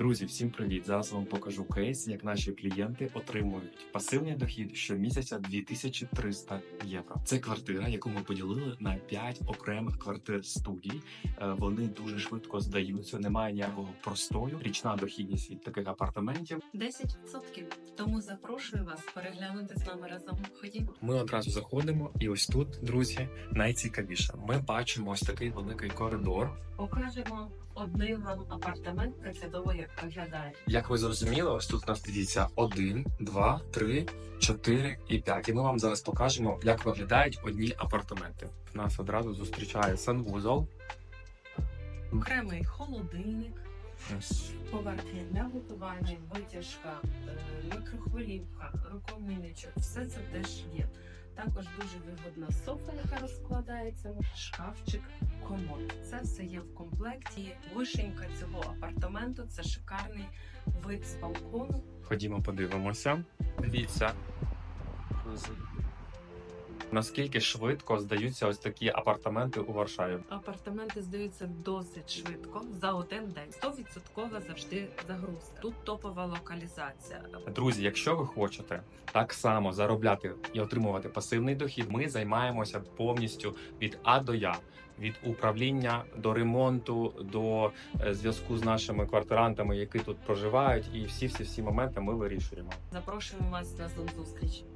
Друзі, всім привіт! Зараз вам покажу кейс, як наші клієнти отримують пасивний дохід щомісяця 2300 євро. Це квартира, яку ми поділили на 5 окремих квартир студій. Е, Вони дуже швидко здаються, немає ніякого простою. Річна дохідність від таких апартаментів. 10%. Тому запрошую вас переглянути з нами разом. Ходімо. Ми одразу заходимо, і ось тут, друзі, найцікавіше. Ми бачимо ось такий великий коридор. Покажемо один вам апартамент прикладово, як виглядає. Як ви зрозуміли, ось тут у нас дивіться 1, 2, 3, 4 і 5. І ми вам зараз покажемо, як виглядають одні апартаменти. Нас одразу зустрічає санвузол. Окремий холодильник, поверхня для готування, витяжка, е, мікрохвилівка, рукомийничок. Все це теж є. Також дуже вигодна софа, яка розкладається, шкафчик, комод. Це все є в комплекті. Вишенька цього апартаменту це шикарний вид з балкону. Ходімо, подивимося. Дивіться. Наскільки швидко здаються ось такі апартаменти у Варшаві. Апартаменти здаються досить швидко за один день. 100% завжди загрузка. Тут топова локалізація. Друзі, якщо ви хочете так само заробляти і отримувати пасивний дохід, ми займаємося повністю від А до Я. Від управління до ремонту, до е, зв'язку з нашими квартирантами, які тут проживають, і всі всі всі моменти ми вирішуємо. Запрошуємо вас на зустріч.